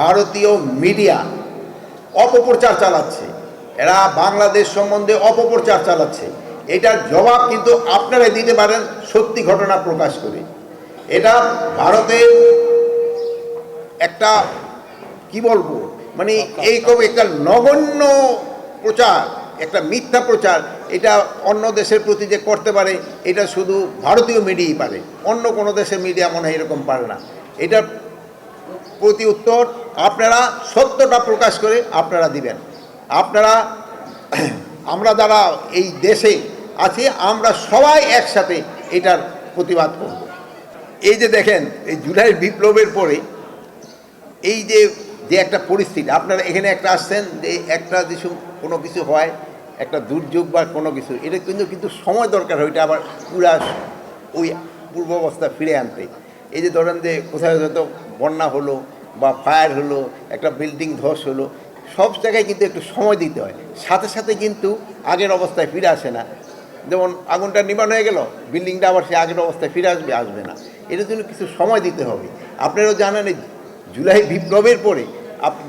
ভারতীয় মিডিয়া অপপ্রচার চালাচ্ছে। এরা বাংলাদেশ সম্বন্ধে অপপ্রচার চালাচ্ছে। এটার জবাব কিন্তু আপনারাই দিতে পারেন সত্যি ঘটনা প্রকাশ করে। এটা ভারতের একটা, কি বলব মানে এই কবে একটা নগণ্য প্রচার, একটা মিথ্যা প্রচার, এটা অন্য দেশের প্রতি যে করতে পারে, এটা শুধু ভারতীয় মিডিয়াই পারে। অন্য কোনো দেশের মিডিয়া মনে হয় এরকম পারে না। এটা প্রতি উত্তর আপনারা সত্যটা প্রকাশ করে আপনারা দিবেন। আপনারা, আমরা যারা এই দেশে আছি, আমরা সবাই একসাথে এটার প্রতিবাদ করব। এই যে দেখেন, এই জুলাই বিপ্লবের পরে এই যে যে একটা পরিস্থিতি, আপনারা এখানে একটা আসছেন, যে একটা কিছু, কোনো কিছু হয়, একটা দুর্যোগ বা কোনো কিছু, এটা কিন্তু কিন্তু সময় দরকার হয়, এটা আবার পুরা ওই পূর্ব অবস্থা ফিরে আনতে। এই যে ধরেন যে কোথায় হয়তো বন্যা হলো বা ফায়ার হলো, একটা বিল্ডিং ধস হলো, সব জায়গায় কিন্তু একটু সময় দিতে হয়। সাথে সাথে কিন্তু আগের অবস্থায় ফিরে আসে না। যেমন আগুনটা নিবান হয়ে গেল বিল্ডিংটা আবার সে আগের অবস্থায় ফিরে আসবে আসবে না। এটার জন্য কিছু সময় দিতে হবে। আপনারাও জানেন জুলাই বিপ্লবের পরে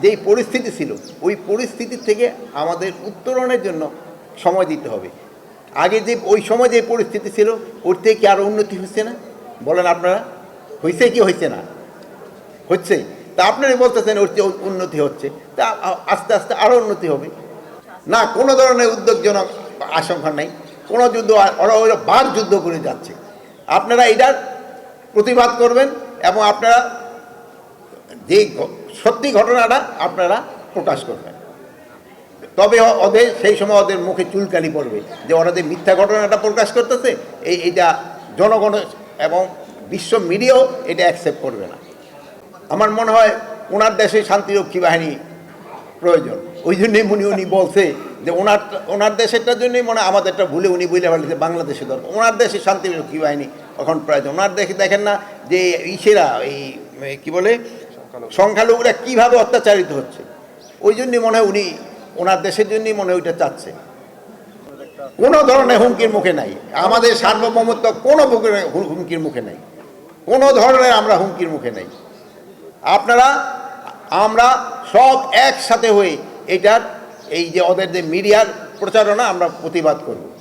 যেই পরিস্থিতি ছিল, ওই পরিস্থিতি থেকে আমাদের উত্তরণের জন্য সময় দিতে হবে। আগে যে ওই সময় যে পরিস্থিতি ছিল, ওর থেকে কি আরও উন্নতি হচ্ছে না? বলেন আপনারা হয়েছে কি হয়েছে না? হচ্ছে। তা আপনারাই বলতেছেন ওর উন্নতি হচ্ছে। তা আস্তে আস্তে আরও উন্নতি হবে। না, কোনো ধরনের উদ্যোগজনক আশঙ্কা নেই। কোনো যুদ্ধ, ওরা বার যুদ্ধ করে যাচ্ছে। আপনারা এটার প্রতিবাদ করবেন এবং আপনারা যে সত্যি ঘটনাটা আপনারা প্রকাশ করবেন। তবে ওদের, সেই সময় ওদের মুখে চুলকানি পড়বে যে ওরা যে মিথ্যা ঘটনাটা প্রকাশ করতেছে, এই এটা জনগণ এবং বিশ্ব মিডিয়াও এটা অ্যাকসেপ্ট করবে না। আমার মনে হয় ওনার দেশে শান্তিরক্ষী বাহিনী প্রয়োজন। ওই জন্যই উনি উনি বলছে যে ওনার ওনার দেশেরটার জন্যই মনে আমাদেরটা ভুলে উনি বলে ফেলেছে বাংলাদেশে দরকার ওনার দেশে শান্তিরক্ষী বাহিনী এখন প্রয়োজন। ওনার দেখে দেখেন না যে ইসেরা এই কি বলে? সংখ্যালঘুরা কীভাবে অত্যাচারিত হচ্ছে। ওই জন্যই মনে হয় উনি ওনার দেশের জন্যই মনে ওইটা চাচ্ছে। কোনো ধরনের হুমকির মুখে নাই। আমাদের সার্বভৌমত্ব কোনো হুমকির মুখে নাই। কোনো ধরনের আমরা হুমকির মুখে নাই। আপনারা, আমরা সব একসাথে হয়ে এটার, এই যে ওদের যে মিডিয়ার প্রচারণা আমরা প্রতিবাদ করব।